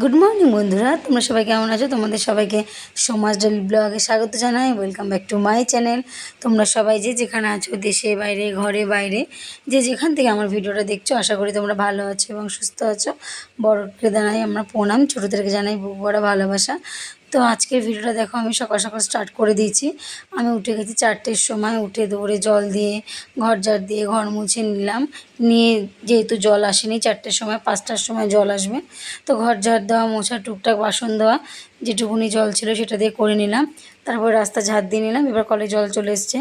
Good morning বন্ধুরা। তোমরা সবাই কেমন আছো? তোমাদের সবাইকে সমাজ ডেলি ব্লগে স্বাগত জানাই। Welcome back to my channel তোমরা সবাই যে যেখানে আছো, দেশে, বাইরে, ঘরে, বাইরে, যে যেখান থেকে আমার ভিডিওটা দেখছ, আশা করি তোমরা ভালো আছো এবং সুস্থ আছো। বড়কে জানাই আমরা প্রণাম। ছোটোদেরকে জানাই বড় ভালোবাসা। তো আজকের ভিডিওটা দেখো, আমি সকাল সকাল স্টার্ট করে দিয়েছি। আমি উঠে গেছি চারটের সময়, উঠে দৌড়ে জল দিয়ে, ঘর ঝাড় দিয়ে, ঘর মুছে নিলাম। নিয়ে যেহেতু জল আসেনি, চারটের সময়, পাঁচটার সময় জল আসবে। তো ঘর ঝাড় দেওয়া, মোছা, টুকটাক বাসন দেওয়া, যেটুকুনি জল ছিল সেটা দিয়ে করে নিলাম। তারপর রাস্তা ঝাড় দিয়ে নিলাম, এবার কলে জল চলে এসছে।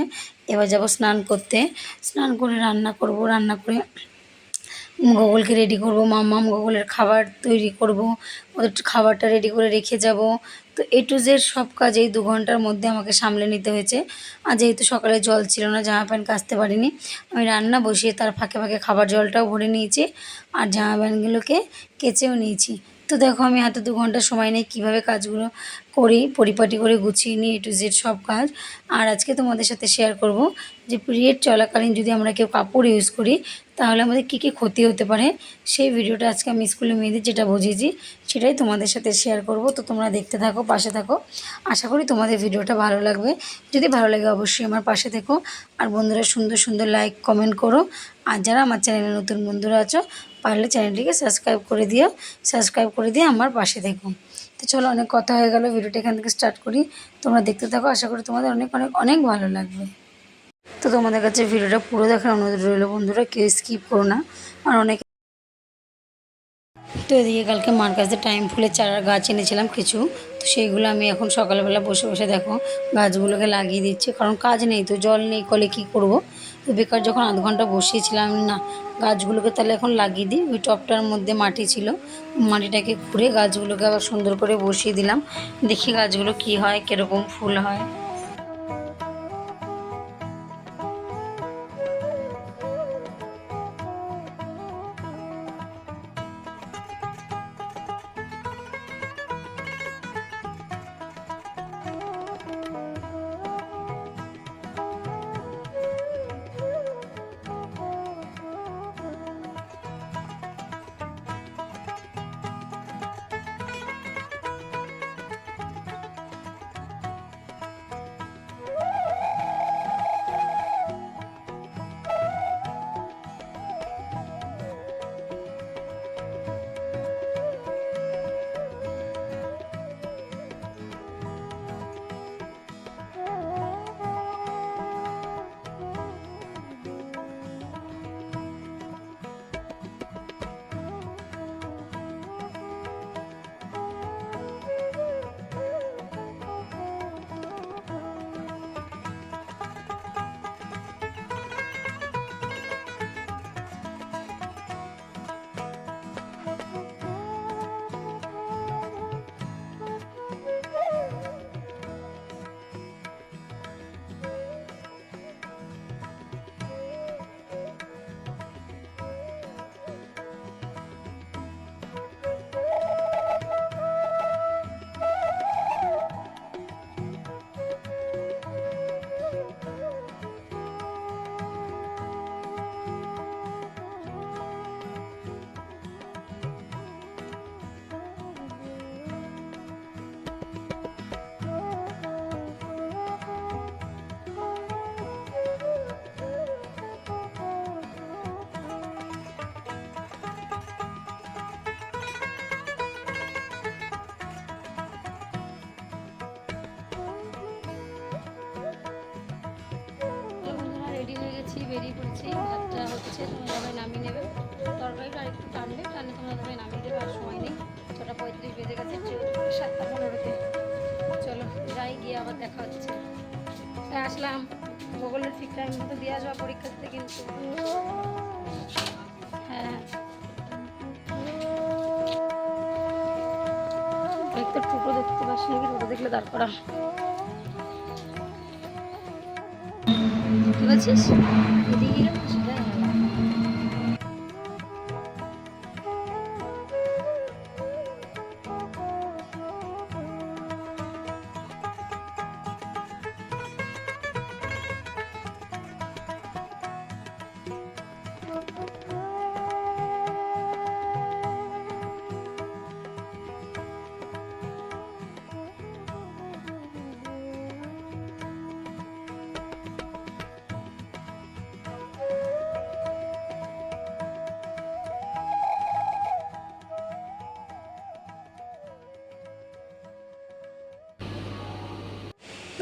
এবার যাব স্নান করতে। স্নান করে রান্না করব, রান্না করে গোগলকে রেডি করব মাম্মাম গোগলের খাবার তৈরি করব, ওদের খাবারটা রেডি করে রেখে যাব। তো এ টু জেড সব কাজ এই দু ঘণ্টার মধ্যে আমাকে সামলে নিতে হয়েছে। আর যেহেতু সকালে জল ছিল না, জামা প্যান্ট কাচতে পারিনি, আমি রান্না বসিয়ে তার ফাঁকে ফাঁকে খাবার জলটাও ভরে নিয়েছি আর জামা প্যান্টগুলোকে কেচেও নিয়েছি। তো দেখো আমি হাতে দু ঘণ্টা সময় নেই কীভাবে কাজগুলো করি, পরিপাটি করে গুছিয়ে নিই এ টু জেড সব কাজ। আর আজকে তোমাদের সাথে শেয়ার করব যে পিরিয়ড চলাকালীন যদি আমরা কেউ কাপড় ইউজ করি, তাহলে আমাদের কী কী ক্ষতি হতে পারে? সেই ভিডিওটা আজকে আমি স্কুলে মেয়েদের যেটা বুঝিয়েছি, সেটাই তোমাদের সাথে শেয়ার করব। তো তোমরা দেখতে থাকো, পাশে থাকো। আশা করি তোমাদের ভিডিওটা ভালো লাগবে। যদি ভালো লাগে অবশ্যই আমার পাশে থেকো। আর বন্ধুরা, সুন্দর সুন্দর লাইক কমেন্ট করো। আর যারা আমার চ্যানেলে নতুন বন্ধুরা আছো, পারলে চ্যানেলটিকে সাবস্ক্রাইব করে দিও। সাবস্ক্রাইব করে দিয়ে আমার পাশে থেকো। তো চলো অনেক কথা হয়ে গেল, ভিডিওটা এখান থেকে স্টার্ট করি। তোমরা দেখতে থাকো, আশা করি তোমাদের অনেক অনেক অনেক ভালো লাগবে। তো তোমাদের কাছে ভিডিওটা পুরো দেখার অনুরোধ রইল, বন্ধুরা, কেউ স্কিপ করো না। আর অনেক তো এদিকে কালকে মার কাছে টাইম ফুলের চারা গাছ এনেছিলাম কিছু, তো সেইগুলো আমি এখন সকালবেলা বসে বসে দেখো। গাছগুলোকে লাগিয়ে দিচ্ছি, কারণ কাজ নেই তো, জল নেই, কলে কি করব? তো বেকার যখন আধ ঘণ্টা বসিয়েছিলাম, না, গাছগুলোকে তাহলে এখন লাগিয়ে দিই। ওই টপটার মধ্যে মাটি ছিল। মাটিটাকে খুঁড়ে গাছগুলোকে আবার সুন্দর করে বসিয়ে দিলাম। দেখি গাছগুলো কি হয়, কীরকম ফুল হয়। বেরিয়ে পড়েছি, ভাতটা হচ্ছে তোমরা সবাই নামিয়ে নেবে। তরকারিটা আর একটু টানবে টানলে তোমরা সবাই নামিয়ে দেবে, আর সময় নেই। ছটা পঁয়ত্রিশ বেজে গেছে সাতটা পনেরোতে। চলো, যাই, গিয়ে আবার দেখা হচ্ছে। হ্যাঁ আসলাম। গুগলের ঠিক টাইম মতো দিয়ে আসবা পরীক্ষাতে কিন্তু। হ্যাঁ। একটা টোটো দেখতে পাচ্ছি নাকি? টোটো দেখলে দাঁড় করা কি বলছিস এদিকে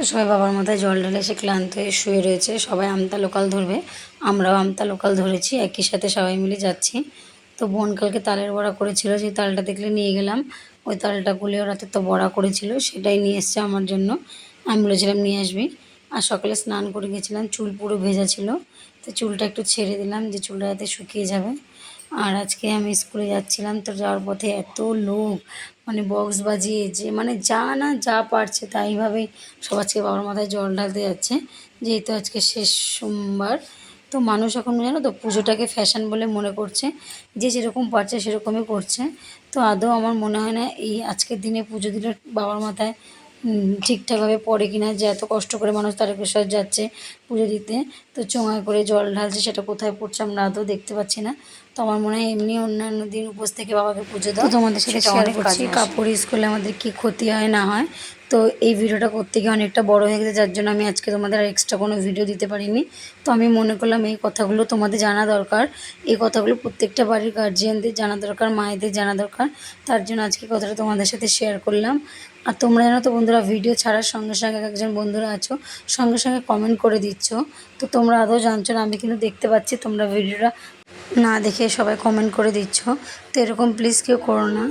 তো সবাই বাবার মাথায় জল ঢালে সে ক্লান্ত হয়ে শুয়ে রয়েছে। সবাই আমতা লোকাল ধরবে। আমরাও আমতা লোকাল ধরেছি। একই সাথে সবাই মিলে যাচ্ছি। তো বোন কালকে তালের বড়া করেছিল। যে তালটা দেখলে নিয়ে গেলাম। ওই তালটা গুলে রাতে তো বড়া করেছিল। সেটাই নিয়ে এসছে আমার জন্য। আমি বলেছিলাম, নিয়ে আসবি। আর সকালে স্নান করে গেছিলাম। চুল পুরো ভেজা ছিল। তো চুলটা একটু ছেড়ে দিলাম যে চুলটা যাতে শুকিয়ে যাবে। আর আজকে আমি স্কুলে যাচ্ছিলাম, তো যাওয়ার পথে এত লোক মানে বক্স বাজিয়ে যে মানে যা না যা পারছে তাইভাবেই সব আজকে বাবার মাথায় জল ঢালতে যাচ্ছে। যেহেতু আজকে শেষ সোমবার, তো মানুষ এখন জানো তো পুজোটাকে ফ্যাশন বলে মনে করছে, যে যেরকম পারছে সেরকমই করছে। তো আদৌ আমার মনে হয় না এই আজকের দিনে পুজো দিলে বাবার মাথায় ঠিকঠাকভাবে পড়ে কিনা যে এত কষ্ট করে মানুষ তারকেশ্বর যাচ্ছে পুজো দিতে তো চোঙায় করে জল ঢালছে সেটা কোথায় পড়ছে আমরা আদৌ দেখতে পাচ্ছি না। তো আমার মনে হয় এমনি অন্যান্য দিন উপোস থেকে বাবাকে পুজো দাও তোমাদের সাথে শেয়ার করছি কাপড় ইউজ করলে আমাদের কি ক্ষতি হয় না হয় তো এই ভিডিওটা করতে গিয়ে অনেকটা বড় হয়ে গেছে, যার জন্য আমি আজকে তোমাদের আর এক্সট্রা কোনো ভিডিও দিতে পারিনি। তো আমি মনে করলাম এই কথাগুলো তোমাদের জানা দরকার, এই কথাগুলো প্রত্যেকটা বাড়ির গার্জিয়ানদের জানা দরকার, মায়েদের জানা দরকার, তার জন্য আজকে কথাটা তোমাদের সাথে শেয়ার করলাম। আর তোমরা জানো তো বন্ধুরা ভিডিও ছাড়ার সঙ্গে সঙ্গে এক একজন বন্ধুরা আছো, সঙ্গে সঙ্গে কমেন্ট করে দিচ্ছ। তো তোমরা আদৌ জানছো না, আমি কিন্তু দেখতে পাচ্ছি তোমরা ভিডিওটা না দেখে সবাই কমেন্ট করে দিচ্ছ। তো এরকম প্লিজ কেউ করো না।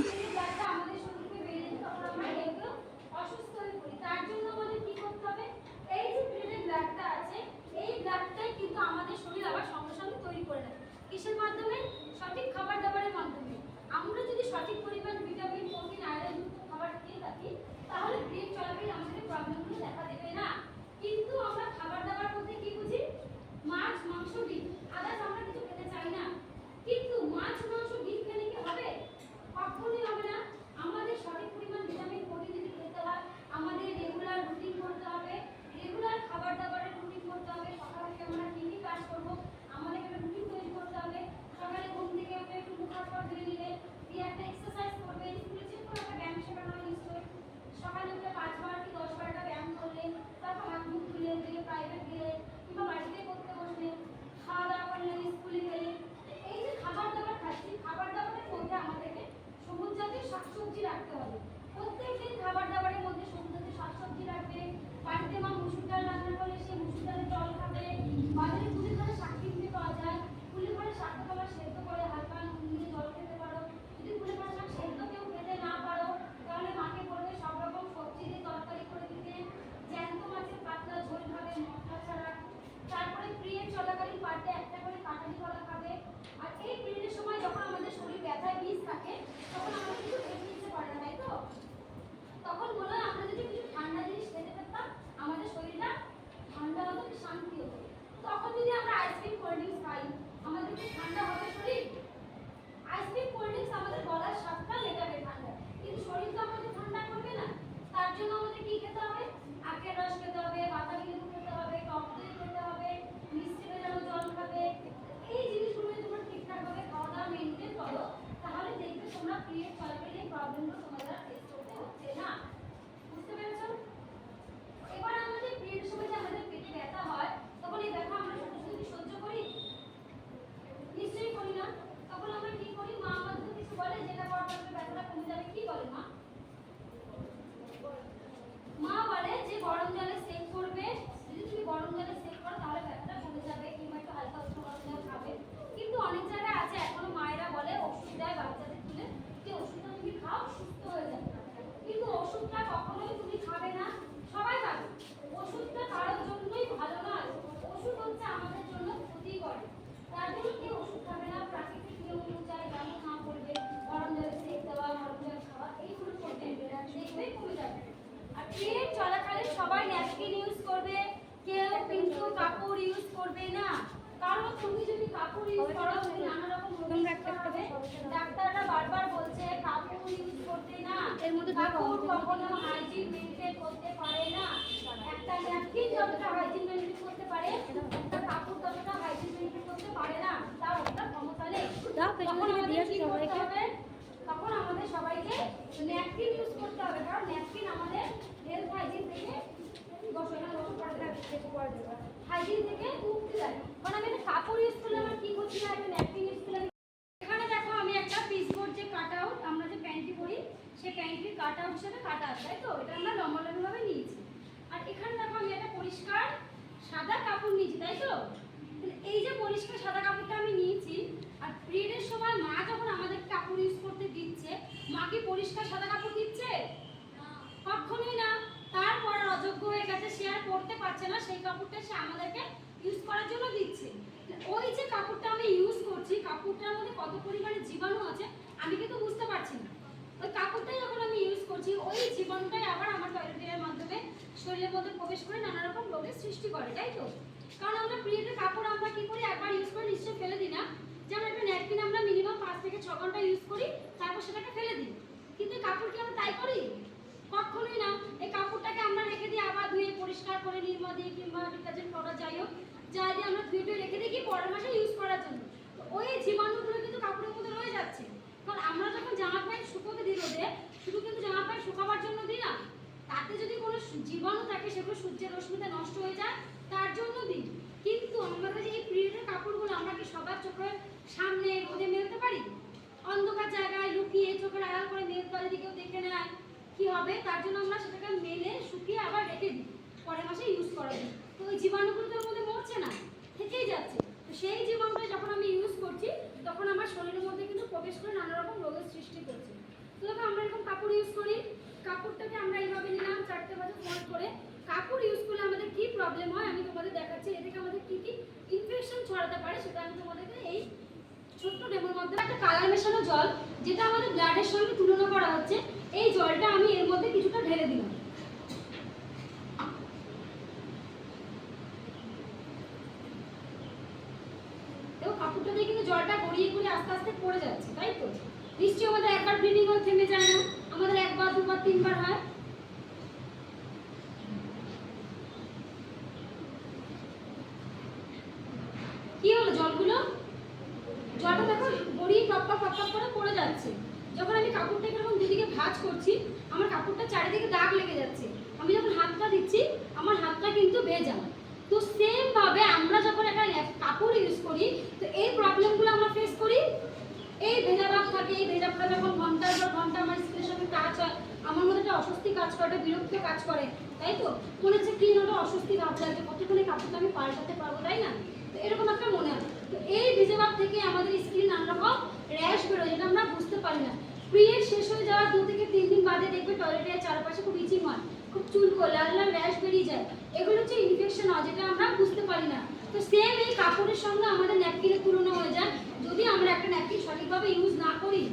ডাক্তাররা বলছে তখন আমাদের সবাইকে ন্যাপকিন ইউজ করতে হবে কারণ ন্যাপকিন আমাদের হেলথ হাইজিন থেকে হাইজিন থেকে কাপড় ইউজ করলে আমার কি করছি না একটা ন্যাপকিন ইউজ করলে আমি- এখানে দেখো আমি একটা পিস বোর্ড যে কাট আউট আমরা যে প্যান্টি পরি সেই প্যান্টির কাট আউট হিসেবে কাটা আছে তাই তো এটা আমরা লম্বা লম্বা ভাবে নিয়েছি আর এখানে দেখো পরিষ্কার সাদা কাপড়টা আমি নিয়েছি আর পিরিয়ডের সময় মা যখন আমাদের কাপড় ইউজ করতে দিচ্ছে মা কি পরিষ্কার সাদা কাপড় দিচ্ছে কখনোই না তারপর আর অযোগ্য হয়ে গেছে সে আর পরতে পারছে না সেই কাপড়টা সে আমাদেরকে ইউজ করার জন্য দিচ্ছে ওই যে কাপড়টা আমি ইউজ করছি কাপড়টার মধ্যে কত পরিমাণে জীবাণু আছে, আমি কিন্তু বুঝতে পারছি না। ওই কাপড়টাই যখন আমি ইউজ করছি, ওই জীবাণুটাই আবার আমার টয়লেটের মাধ্যমে শরীরের মধ্যে প্রবেশ করে নানা রকম রোগের সৃষ্টি করে, তাই তো? কারণ আমরা পিরিয়ডের কাপড় আমরা কি করি? একবার ইউজ করে নিশ্চয়ই ফেলে দিই না। যেমন একটা ন্যাপকিন আমরা মিনিমাম পাঁচ থেকে ছ ঘণ্টা ইউজ করি, তারপর সেটাকে ফেলে দিই। কিন্তু কাপড় কি আমরা তাই করি? কখনোই না। এই কাপড়টাকে আমরা রেখে দিই আবার ধুয়ে পরিষ্কার করে নির্মা দিয়ে কিংবা ডিটারজেন্ট পাউডার যাই হোক যা দিয়ে আমরা ধুয়ে টুয়ে রেখে দিই কি পরের মাসে ইউজ করার জন্য? ওই জীবাণুগুলো কিন্তু কাপড়ের মধ্যে রয়ে যাচ্ছে কারণ আমরা যখন জামা প্যান্ট শুকোতে দিই রোদে শুধু কিন্তু জামা প্যান্ট শুকাবার জন্য দিই না তাতে যদি কোনো জীবাণু থাকে, সেগুলো সূর্যের রশ্মিতে নষ্ট হয়ে যায়, তার জন্য দিই। কিন্তু আমাদের যে এই পিরিয়ডের কাপড়গুলো আমরা কি সবার চোখের সামনে রোদে মেলতে পারি? অন্ধকার জায়গায় লুকিয়ে চোখের আড়াল করে মেলতে যদি কেউ দেখে নেয় কি হবে? তার জন্য আমরা সেটাকে মেলে শুকিয়ে আবার রেখে দিই। পরের মাসে ইউজ করা যায়। তো ওই জীবাণুগুলো তোর মধ্যে মরছে না, থেকেই যাচ্ছে। তো সেই জীবাণুটা যখন আমি ইউজ করছি, তখন আমার শরীরের মধ্যে কিন্তু প্রবেশ করে নানা রকম রোগের সৃষ্টি করছে তো দেখো আমরা এরকম কাপড় ইউজ করি কাপড়টাকে আমরা এইভাবে নিলাম, চারটে বাজে ফোল্ড করে। কাপড় ইউজ করলে আমাদের কি প্রবলেম হয় আমি তোমাদের দেখাচ্ছি। এ থেকে আমাদের কি কি ইনফেকশন ছড়াতে পারে সেটা আমি তোমাদেরকে এই ছোট্ট ডেমোর মধ্যে একটা কালার মেশানো জল, যেটা আমাদের ব্লাডের সঙ্গে তুলনা করা হচ্ছে। এই জলটা আমি এর মধ্যে কিছুটা ঢেলে দিলাম। কাপড়টা দিয়ে কিন্তু জলটা গড়িয়ে গড়িয়ে আস্তে আস্তে পড়ে যাচ্ছে, তাই তো? নিশ্চয়ই আমাদের একবার ব্লিডিং থেমে যায়। দুবার, তিনবার হয়? কি হলো জলগুলো? জলটা দেখো, গড়িয়ে টপ টপ টপ টপ করে পড়ে যাচ্ছে। যখন আমি কাপড়টা এরকম দুদিকে ভাঁজ করছি, আমার কাপড়টা চারিদিকে দাগ লেগে যাচ্ছে আমি যখন হাতটা দিচ্ছি আমার হাতটা কিন্তু ভেজা তো সেম ভাবে আমরা যখন একটা ন্যাপ- কাপড় ইউজ করি তো এই প্রবলেমগুলো আমরা ফেস করি এই ভেজা ভাব থাকে এই ভেজা ভাব যখন ঘণ্টার পর ঘণ্টা আমার স্কিনের সঙ্গে টাচ হয় আমার মধ্যে একটা অস্বস্তি কাজ করে, বিরক্ত কাজ করে, তাই তো? মনে হচ্ছে কি ওটা অস্বস্তি ভাব লাগছে কতক্ষণে কাপড়টা আমি পাল্টাতে পারব, তাই না? তো এরকম একটা মনে হয়। তো এই ভেজা ভাব থেকে আমাদের স্কিন নানা রকম র্যাশ বেরোয়, যেটা আমরা বুঝতে পারি না। পিরিয়ড শেষ হয়ে যাওয়ার দু থেকে তিন দিন বাদে দেখবে টয়লেটের চারপাশে খুব ইচিং হয় খুব চুলকো লাল লাল র্যাশ বেরিয়ে যায়। এগুলো হচ্ছে ইনফেকশন হয়, যেটা আমরা বুঝতে পারি না। তো সেম এই কাপড়ের সঙ্গে আমাদের ন্যাপকিনের তুলনা হয়ে যায়। যদি আমরা একটা ন্যাপকিন সঠিকভাবে ইউজ না করি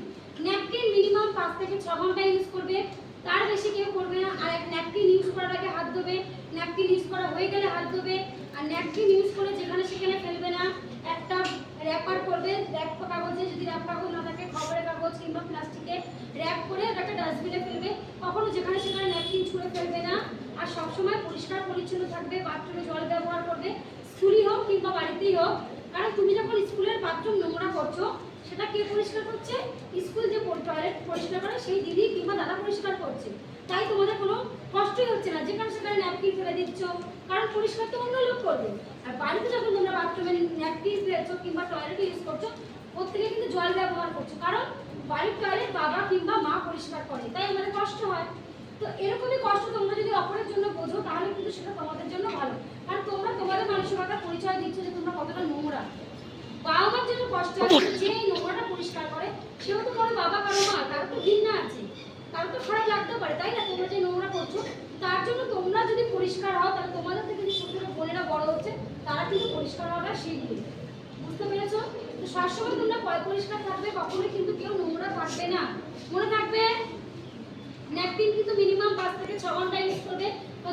ন্যাপকিন মিনিমাম পাঁচ থেকে ছ ঘণ্টা ইউজ করবে। তার বেশি কেউ করবে না। আর এক ন্যাপকিন ইউজ করার আগে হাত ধোবে। ন্যাপকিন ইউজ করা হয়ে গেলে হাত ধোবে। আর ন্যাপকিন ইউজ করে যেখানে সেখানে ফেলবে না। একটা র্যাপার করবে র্যাপ কাগজে, যদি র্যাপ কাগজ না থাকে, খবরের কাগজ কিংবা প্লাস্টিকে র্যাপ করে একটা ডাস্টবিনে ফেলবে। কখনো যেখানে সেখানে ন্যাপকিন ছুঁড়ে ফেলবে না। আর সবসময় পরিষ্কার, পরিচ্ছন্ন থাকবে। বাথরুমে জল ব্যবহার করবে। স্কুলই হোক কিংবা বাড়িতেই হোক। কারণ তুমি যখন স্কুলের বাথরুম নোংরা করছ, সেটা কে পরিষ্কার করছে? স্কুল যে টয়লেট পরিষ্কার করে, সেই দিদি কিংবা দাদা পরিষ্কার করছে তাই তোমাদের কোনো কষ্টই হচ্ছে না যেখানে সেখানে ন্যাপকিন ফেলে দিচ্ছ, কারণ পরিষ্কার তো অন্য লোক করবে। আর বাড়িতে যখন তোমরা বাথরুমে ন্যাপকিন ফেলছো কিংবা টয়লেট ইউজ করছ, প্রত্যেকে কিন্তু জল ব্যবহার করছ, কারণ বাড়ির টয়লেট বাবা কিংবা মা পরিষ্কার করে, তাই আমাদের কষ্ট হয়। তো এরকমই কষ্ট তোমরা যদি অপরের জন্য বোঝো, তাহলে কিন্তু সেটা তোমাদের জন্য ভালো। কারণ তোমরা তোমাদের মানসিকতার পরিচয় দিচ্ছ যে তোমরা কতটা নোংরা। বাবা মার জন্য কষ্ট আছে যে এই নোংরাটা পরিষ্কার করে, সেও তো বাবা, কারও মা, তারও তো ঘৃণা আছে। তারও তো খারাপ লাগতেও পারে, তাই না? তোমরা যে নোংরা করছ তার জন্য তোমরা যদি পরিষ্কার হও, তাহলে তোমাদের থেকে যে ছোট ছোট বোনেরা বড় হচ্ছে, তারা কিন্তু পরিষ্কার হওয়াটা শিখবে। বুঝতে পেরেছ? তো সবসময় তোমরা পরিষ্কার থাকবে, কখনোই কিন্তু কেউ নোংরা থাকবে না। মনে থাকবে? ন্যাপকিন কিন্তু মিনিমাম পাঁচ থেকে ছ ঘণ্টা ইউজ করবে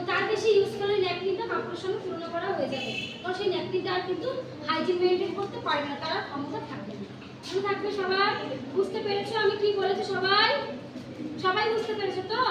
তার বেশি ইউজ করলে ন্যাপকিনটা কাপড়ের সঙ্গে তুলনা করা হয়ে যাবে। তো সেই ন্যাপকিনটা আর কিন্তু হাইজিন মেনটেন করতে পারবে না, তারা ক্ষমতা থাকবে মনে থাকবে সবাই বুঝতে পেরেছ? আমি কি বলেছি সবাই? সবাই বুঝতে পেরেছ তো?